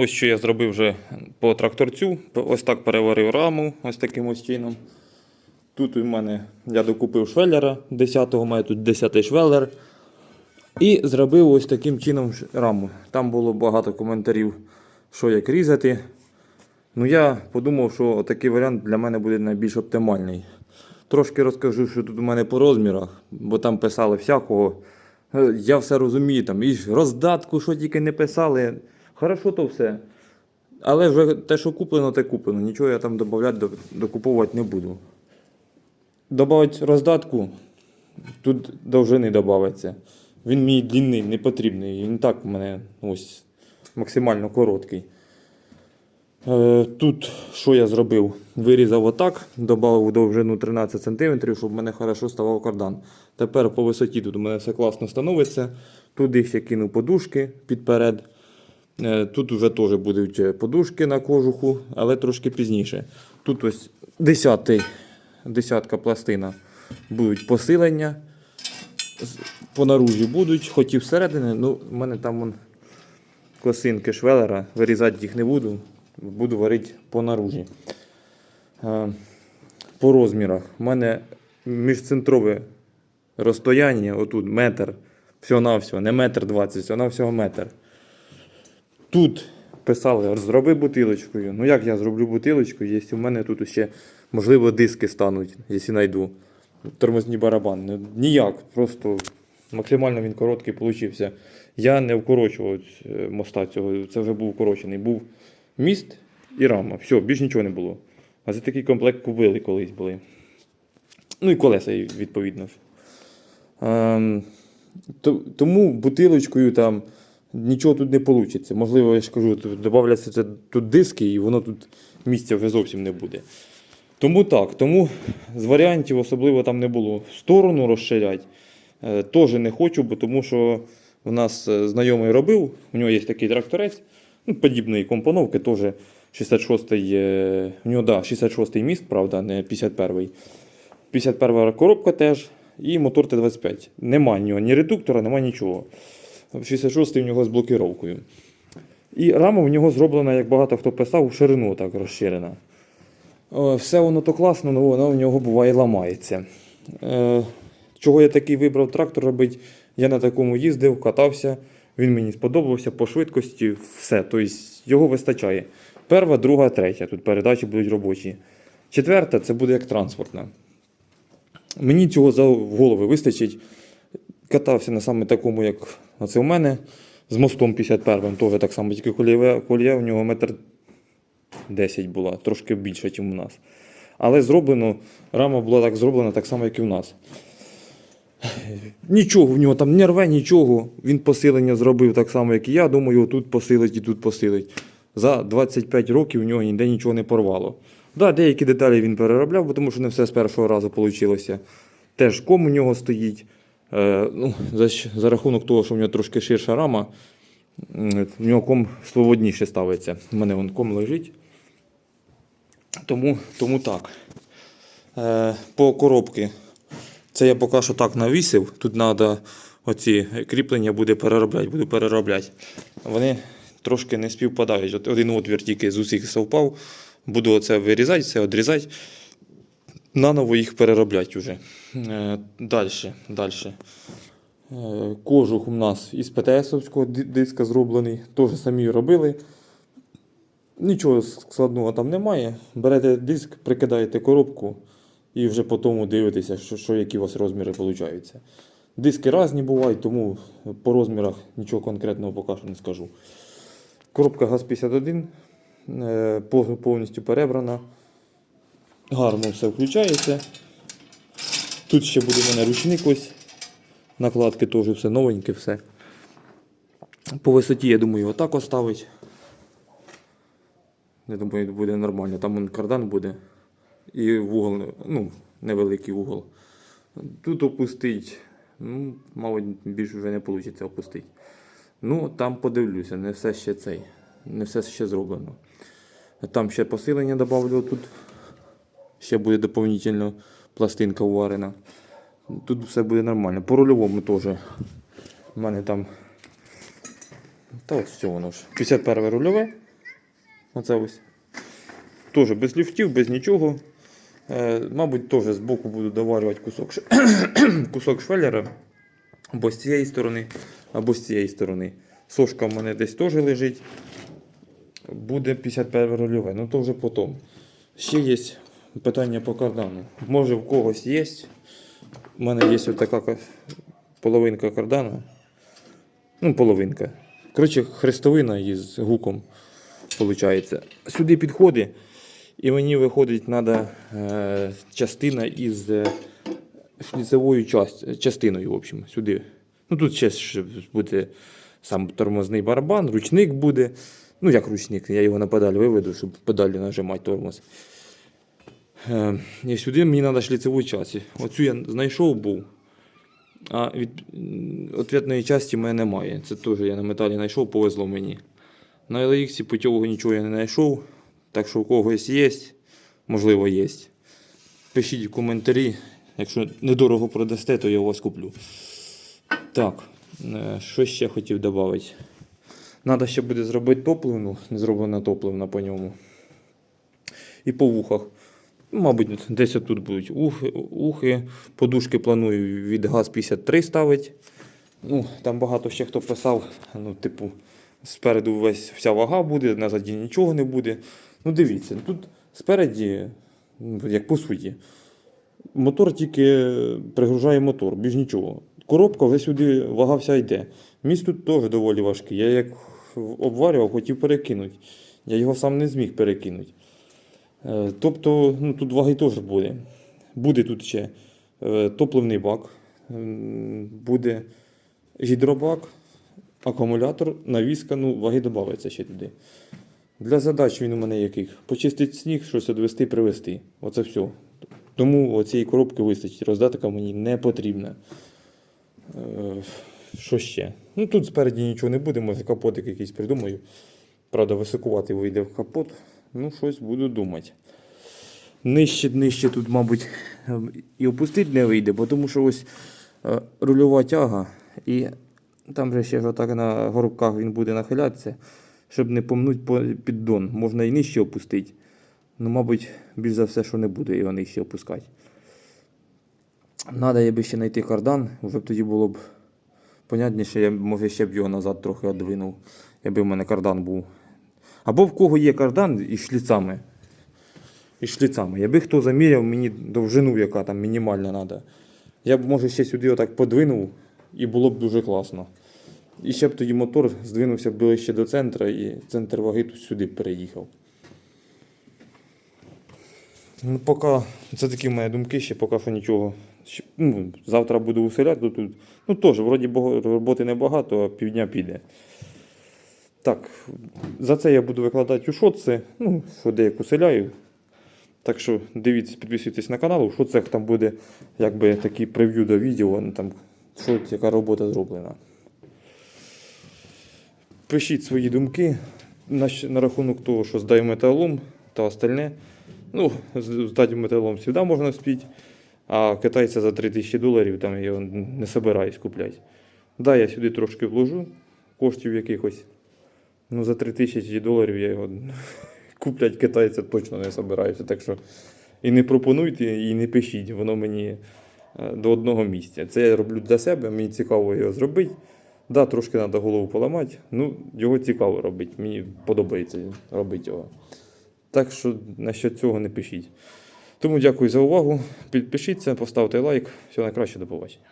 Ось що я зробив вже по тракторцю. Ось так переварив раму, ось таким ось чином. Тут у мене я докупив швеллера 10-го, має тут 10-й швеллер. І зробив ось таким чином раму. Там було багато коментарів, що як різати. Ну я подумав, що такий варіант для мене буде найбільш оптимальний. Трошки розкажу, що тут у мене по розмірах, бо там писали всякого. Е, Я все розумію, там і роздатку, що тільки не писали. Хорошо то все. Але вже те, що куплено, те куплено. Нічого я там додавати, до- докуповувати не буду. Добавити роздатку, тут довжини додається. Він мені длинний, не потрібний. Він так в мене ось максимально короткий. Е, Тут що я зробив? Вирізав отак, додав довжину 13 см, щоб в мене хорошо ставав кардан. Тепер по висоті тут у мене все класно становиться. Туди ще кину подушки підперед. Е, Тут вже теж будуть е, подушки на кожуху, але трошки пізніше. Тут ось 10, десятка пластина будуть посилення. По наружі будуть, хоч і всередині, ну в мене там вон, косинки швелера, вирізати їх не буду, буду варити по наружі. Е, По розмірах. У мене міжцентрове розстояння, отут метр, всього-навсього, не метр двадцять, всього-навсього метр. Тут писали, зроби бутилочкою. Ну як я зроблю бутилочку, якщо в мене тут ще, можливо, диски стануть, якщо знайду. Тормозні барабани. Ну, ніяк, просто максимально він короткий получився. Я не вкорочував е, моста цього, це вже був укорочений. Був міст і рама. Все, більш нічого не було. А за такий комплект купили колись були. Ну і колеса, відповідно. Ем, то- тому бутилочкою там нічого тут не вийде. Можливо, я ж кажу, додавляться це тут диски, і воно тут місця вже зовсім не буде. Тому так, тому з варіантів особливо там не було. Сторону розширяти е, теж не хочу, бо тому що у нас е, знайомий робив, у нього є такий тракторець, ну, подібної компоновки, теж 66-й, е, у нього да, 66-й міст, правда, не 51-й. 51 коробка теж і мотор Т-25. Нема нього ні редуктора, нема нічого. 66-й у нього з блокіровкою. І рама в нього зроблена, як багато хто писав, у ширину так розширена. Е, Все воно то класно, але воно в нього буває ламається. Е, Чого я такий вибрав трактор робити? Я на такому їздив, катався, він мені сподобався по швидкості, все. Тобто його вистачає. Перша, друга, третя. Тут передачі будуть робочі. Четверта це буде як транспортна. Мені цього за голови вистачить. Катався на саме такому, як оце у мене, з мостом 51-м, теж так само, тільки колія, колія у нього метр 10 була, трошки більше, ніж у нас. Але зроблено, рама була так зроблена так само, як і у нас. Нічого в нього там не рве, нічого. Він посилення зробив так само, як і я. Думаю, тут посилить і тут посилить. За 25 років у нього ніде нічого не порвало. Да, деякі деталі він переробляв, тому що не все з першого разу вийшло. Теж ком у нього стоїть. Е, ну, за, за рахунок того, що в нього трошки ширша рама, в нього ком свободніше ставиться. У мене вон ком лежить. Тому, тому так. Е, по коробки. Це я поки що так навісив. Тут треба оці кріплення буде переробляти, буду переробляти. Вони трошки не співпадають. От один отвір тільки з усіх совпав. Буду оце вирізати, це відрізати. Наново їх переробляти вже. Е, далі. далі. Е, кожух у нас із ПТСовського диска зроблений. Теж самі робили. Нічого складного там немає. Берете диск, прикидаєте коробку і вже по тому дивитеся, що, що які у вас розміри виходять. Диски різні бувають, тому по розмірах нічого конкретного поки що не скажу. Коробка ГАЗ-51 е, повністю перебрана. Гарно все включається. Тут ще буде в мене ручник ось. Накладки теж все новеньке, все. По висоті, я думаю, отак оставить. Я думаю, буде нормально. Там кардан буде. І вугол, ну, невеликий вугол. Тут опустить. Ну, мабуть, більше вже не вийде опустити. Ну, там подивлюся, не все ще цей. Не все ще зроблено. Там ще посилення додавлю тут. Ще буде доповнительно пластинка уварена. Тут все буде нормально. По рульовому теж. У мене там. Та ось все воно ж. 51 рульове. Оце ось. Теж без люфтів, без нічого. Е, мабуть, теж збоку буду доварювати кусок, ш- кусок швеллера. Або з цієї сторони, або з цієї сторони. Сошка в мене десь теж лежить. Буде 51 рольове, ну то вже потім. Ще є питання по кардану. Може в когось є. У мене є така половинка кардану. Ну, половинка. Коротше, хрестовина із гуком. Виходить. Сюди підходить, і мені виходить треба частина із е, шліцевою част, частиною, в общем, сюди. Ну тут ще буде сам тормозний барабан, ручник буде. Ну, як ручник, я його на педаль виведу, щоб педалі нажимати тормоз. Е, і сюди мені треба шліцеву частину. Оцю я знайшов був. А від м, ответної часті в мене немає. Це теж я на металі знайшов, повезло мені. На LX путівого нічого я не знайшов. Так що у когось є, можливо, є. Пишіть в коментарі. Якщо недорого продасте, то я у вас куплю. Так, е, що ще хотів додати? Надо ще буде зробити топливну, не зроблена топливна по ньому. І по вухах. Ну, Мабуть, десь тут будуть ухи, ухи. Подушки планую від ГАЗ-53 ставити. Ну, там багато ще хто писав, ну, типу, спереду весь вся вага буде, назаді нічого не буде. Ну, дивіться, тут спереді, як по суті, мотор тільки пригружає мотор, більш нічого. Коробка вже сюди вага вся йде. Міст тут теж доволі важкий. Я як обварював, хотів перекинути. Я його сам не зміг перекинути. Е, Тобто, ну, тут ваги теж буде. Буде тут ще е, топливний бак, буде гідробак, акумулятор, навіска, ну, ваги додаються ще туди. Для задач він у мене яких? Почистити сніг, щось відвести, привезти. Оце все. Тому оцієї коробки вистачить. Роздатика мені не потрібна. Е, Що ще? Ну тут спереді нічого не буде, може капотик якийсь придумаю. Правда, високувати вийде в капот. Ну, щось буду думати. Нижче, нижче тут, мабуть, ем, і опустити не вийде, бо тому що ось е, рульова тяга, і там же ще ж отак на горбках він буде нахилятися, щоб не помнуть по піддон. Можна і нижче опустити. Ну, мабуть, більш за все, що не буду його нижче опускати. Надо я би ще знайти кардан, вже б тоді було б понятніше, я може ще б його назад трохи віддвинув, якби в мене кардан був. Або в кого є кардан із шліцами. Із шліцами. Якби хто заміряв мені довжину, яка там мінімальна треба. Я б, може, ще сюди отак подвинув і було б дуже класно. І ще б тоді мотор здвинувся ближче до центру і центр ваги тут сюди переїхав. Ну, поки це такі мої думки, ще поки що нічого. Ну, завтра буду уселяти тут. Ну теж, вроді роботи небагато, а півдня піде. Так, за це я буду викладати у шоци, ну, що деяку селяю. Так що дивіться, підписуйтесь на канал, у шоцах там буде якби такі прев'ю до відео, там, що, яка робота зроблена. Пишіть свої думки на, на рахунок того, що здаю металом та остальне. Ну, здати металом завжди можна спіти, а китайця за 3000 доларів там я не собираюсь купляти. Да, я сюди трошки вложу коштів якихось. Ну, за 3000 доларів я його куплять китайця точно не собираюся. Так що і не пропонуйте, і не пишіть, воно мені е, до одного місця. Це я роблю для себе, мені цікаво його зробити. Да, трошки треба голову поламати, ну його цікаво робити. Мені подобається робити його. Так що насчет цього не пишіть. Тому дякую за увагу. Підпишіться, поставте лайк. Всього найкраще, до побачення.